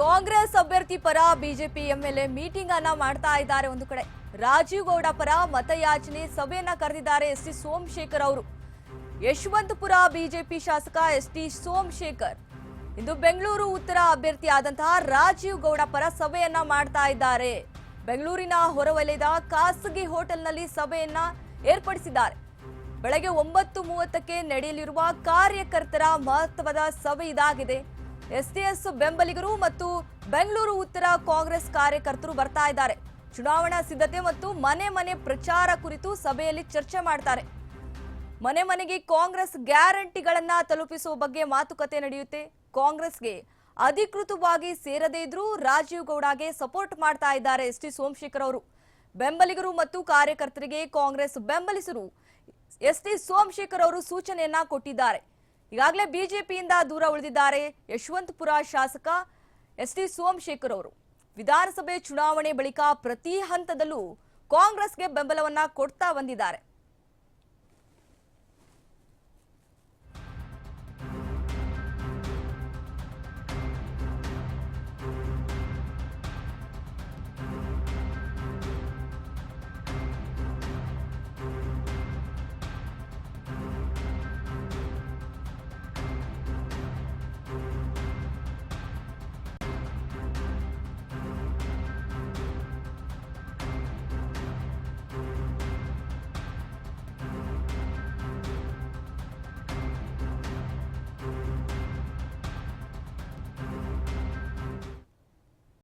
ಕಾಂಗ್ರೆಸ್ ಅಭ್ಯರ್ಥಿ ಪರ BJP MLA meeting ಅನ್ನ ಮಾಡ್ತಾ ಇದ್ದಾರೆ ಒಂದು ಕಡೆ. ರಾಜೀವ್ ಗೌಡ ಪರ ಮತಯಾಚನೆ ಸಭೆಯನ್ನ ಕರೆದಿದ್ದಾರೆ ಎಸ್ ಟಿ ಸೋಮಶೇಖರ್ ಅವರು. ಯಶವಂತಪುರ ಬಿಜೆಪಿ ಶಾಸಕ ಎಸ್ ಟಿ ಸೋಮಶೇಖರ್. ಇಂದು ಬೆಂಗಳೂರು ಉತ್ತರ ಅಭ್ಯರ್ಥಿ ಆದಂತಹ ರಾಜೀವ್ ಗೌಡ ಪರ ಸಭೆಯನ್ನ ಮಾಡ್ತಾ ಇದ್ದಾರೆ. ಬೆಂಗಳೂರಿನ ಹೊರವಲಯದ ಖಾಸಗಿ ಹೋಟೆಲ್ನಲ್ಲಿ ಸಭೆಯನ್ನ ಏರ್ಪಡಿಸಿದ್ದಾರೆ. ಬೆಳಗ್ಗೆ ಒಂಬತ್ತು ಮೂವತ್ತಕ್ಕೆ ನಡೆಯಲಿರುವ ಕಾರ್ಯಕರ್ತರ ಮಹತ್ವದ ಸಭೆ ಇದಾಗಿದೆ. ಎಸ್ಟಿಎಸ್ ಬೆಂಬಲಿಗರು ಮತ್ತು ಬೆಂಗಳೂರು ಉತ್ತರ ಕಾಂಗ್ರೆಸ್ ಕಾರ್ಯಕರ್ತರು ಬರ್ತಾ ಇದ್ದಾರೆ. ಚುನಾವಣಾ ಸಿದ್ಧತೆ ಮತ್ತು ಮನೆ ಮನೆ ಪ್ರಚಾರ ಕುರಿತು ಸಭೆಯಲ್ಲಿ ಚರ್ಚೆ ಮಾಡ್ತಾರೆ. ಮನೆ ಮನೆಗೆ ಕಾಂಗ್ರೆಸ್ ಗ್ಯಾರಂಟಿಗಳನ್ನ ತಲುಪಿಸುವ ಬಗ್ಗೆ ಮಾತುಕತೆ ನಡೆಯುತ್ತೆ. ಕಾಂಗ್ರೆಸ್ಗೆ ಅಧಿಕೃತವಾಗಿ ಸೇರದೇ ಇದ್ರೂ ರಾಜೀವ್ ಗೌಡಗೆ ಸಪೋರ್ಟ್ ಮಾಡ್ತಾ ಇದ್ದಾರೆ ಎಸ್ ಟಿ ಸೋಮಶೇಖರ್ ಅವರು. ಬೆಂಬಲಿಗರು ಮತ್ತು ಕಾರ್ಯಕರ್ತರಿಗೆ ಕಾಂಗ್ರೆಸ್ ಬೆಂಬಲಿಸಲು ಎಸ್ ಟಿ ಸೋಮಶೇಖರ್ ಅವರು ಸೂಚನೆಯನ್ನ ಕೊಟ್ಟಿದ್ದಾರೆ. ಈಗಾಗಲೇ ಬಿಜೆಪಿಯಿಂದ ದೂರ ಉಳಿದಿದ್ದಾರೆ ಯಶವಂತಪುರ ಶಾಸಕ ಎಸ್ ಟಿ ಸೋಮಶೇಖರ್ ಅವರು. ವಿಧಾನಸಭೆ ಚುನಾವಣೆ ಬಳಿಕ ಪ್ರತಿ ಹಂತದಲ್ಲೂ ಕಾಂಗ್ರೆಸ್ಗೆ ಬೆಂಬಲವನ್ನ ಕೊಡ್ತಾ ಬಂದಿದ್ದಾರೆ.